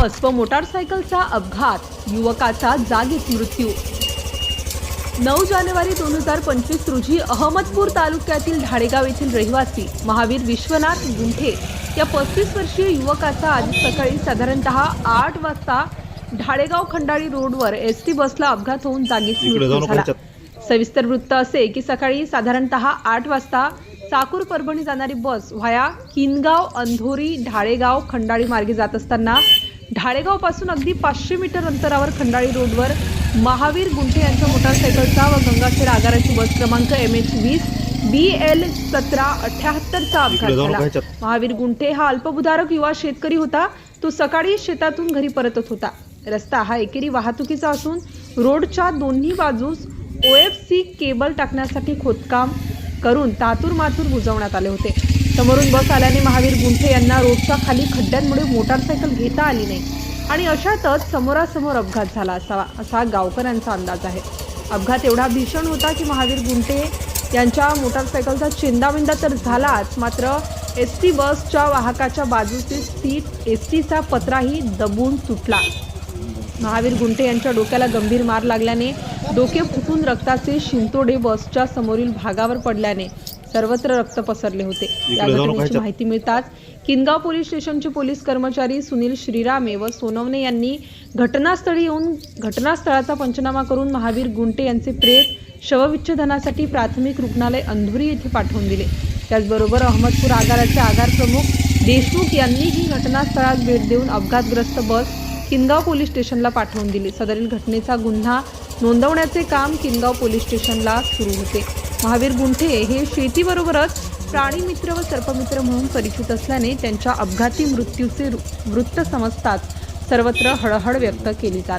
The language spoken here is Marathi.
बस व मोटारसायकलचा अपघात. युवकाचा जागीच मृत्यू. नऊ जानेवारी दोन हजार पंचवीस रोजी अहमदपूर तालुक्यातील ढाडेगाव येथील रहिवासी महावीर विश्वनाथ गुंठे या पस्तीस वर्षीय युवकाचा आज सकाळी साधारणतः आठ वाजता ढाडेगाव खंडाळी रोडवर एस टी बसला अपघात होऊन जागीच मृत्यू झाला. सविस्तर वृत्त असे की सकाळी साधारणतः आठ वाजता चाकूर परभणी जाणारी बस व्हाया किनगाव अंधोरी ढाळेगाव खंडाळी मार्गे जात असताना ढाळेगावपासून अगदी पाचशे मीटर अंतरावर खंडाळी रोडवर महावीर गुंठे यांच्या मोटारसायकलचा व गंगाखेड आगाराची बस क्रमांक एम एच वीस बी एल सतरा अठ्याहत्तरचा अपघात झाला. महावीर गुंठे हा अल्पभूधारक युवा शेतकरी होता. तो सकाळी शेतातून घरी परतत होता. रस्ता हा एकेरी वाहतुकीचा असून रोडच्या दोन्ही बाजूस ओ एफ सी केबल टाकण्यासाठी खोदकाम करून तातूर मातूर बुजवण्यात आले होते. समोरून बस आल्याने महावीर गुंठे यांना रोडच्या खाली खड्ड्यांमुळे मोटारसायकल घेता आली नाही. आणि अशातच समोरासमोर अपघात झाला असावा असा गावकऱ्यांचा अंदाज आहे. अपघात एवढा भीषण होता की महावीर गुंटे यांच्या मोटारसायकलचा चिंदाविंदा तर झालाच मात्र एस टी बसच्या वाहकाच्या बाजूची सीट एस टीचा पत्राही दबून तुटला. महावीर गुंटे यांच्या डोक्याला गंभीर मार लागल्याने डोके फुटून रक्ताचे शिंतोडे बसच्या समोरील भागावर पडल्याने सर्वत्र रक्त पसरले होते. या घटनेची. माहिती मिळताच किनगाव पोलीस स्टेशनचे पोलीस कर्मचारी सुनील श्रीरामे व सोनवणे यांनी घटनास्थळी येऊन घटनास्थळाचा पंचनामा करून महावीर गुंटे यांचे प्रेत शवविच्छेदनासाठी प्राथमिक रुग्णालय अंधुरी येथे पाठवून दिले. त्याचबरोबर अहमदपूर आगाराचे आगार प्रमुख देशमुख यांनीही घटनास्थळात भेट देऊन अपघातग्रस्त बस किनगाव पोलीस स्टेशनला पाठवून दिली. सदरील घटनेचा गुन्हा नोंदवण्याचे काम किनगाव पोलीस स्टेशनला सुरू होते. महावीर गुंठे हे शेतीबरोबरच प्राणीमित्र व सर्पमित्र म्हणून परिचित असल्याने त्यांच्या अपघाती मृत्यूचे वृत्त समजताच सर्वत्र हळहळ व्यक्त केली जात